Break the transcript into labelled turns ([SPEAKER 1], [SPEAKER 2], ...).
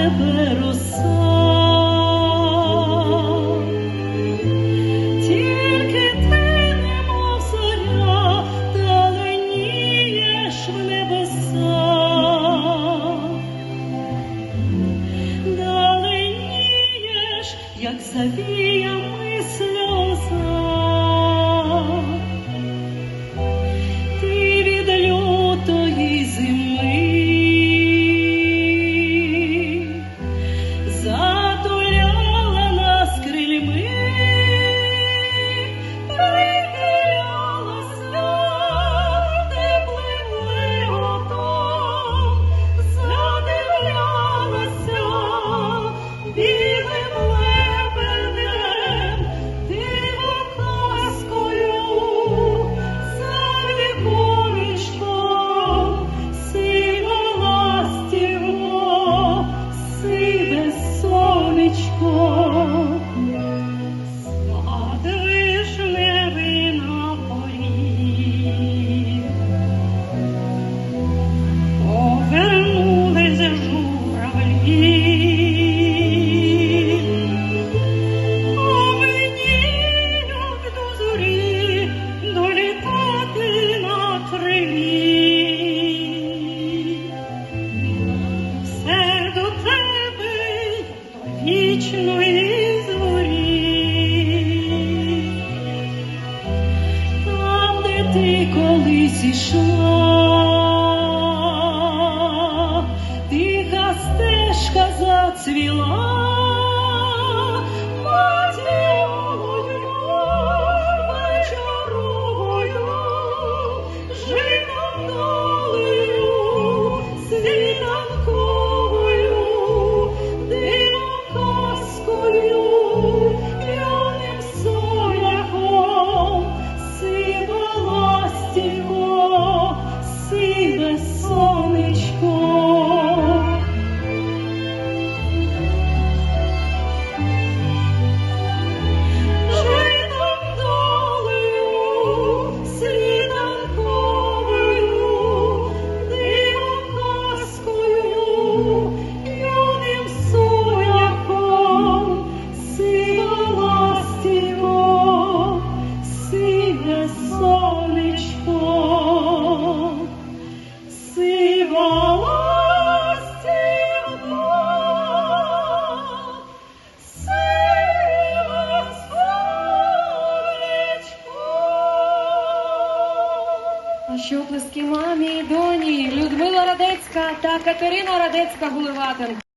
[SPEAKER 1] тебе роса, тільки ти немов зоря, даленієш в небеса, даленієш, як. ти колись ішла, тиха стежка зацвіла.
[SPEAKER 2] Ваші оплески мамі і доні Людмила Радецька та Катерина Радецька Гуливатенко.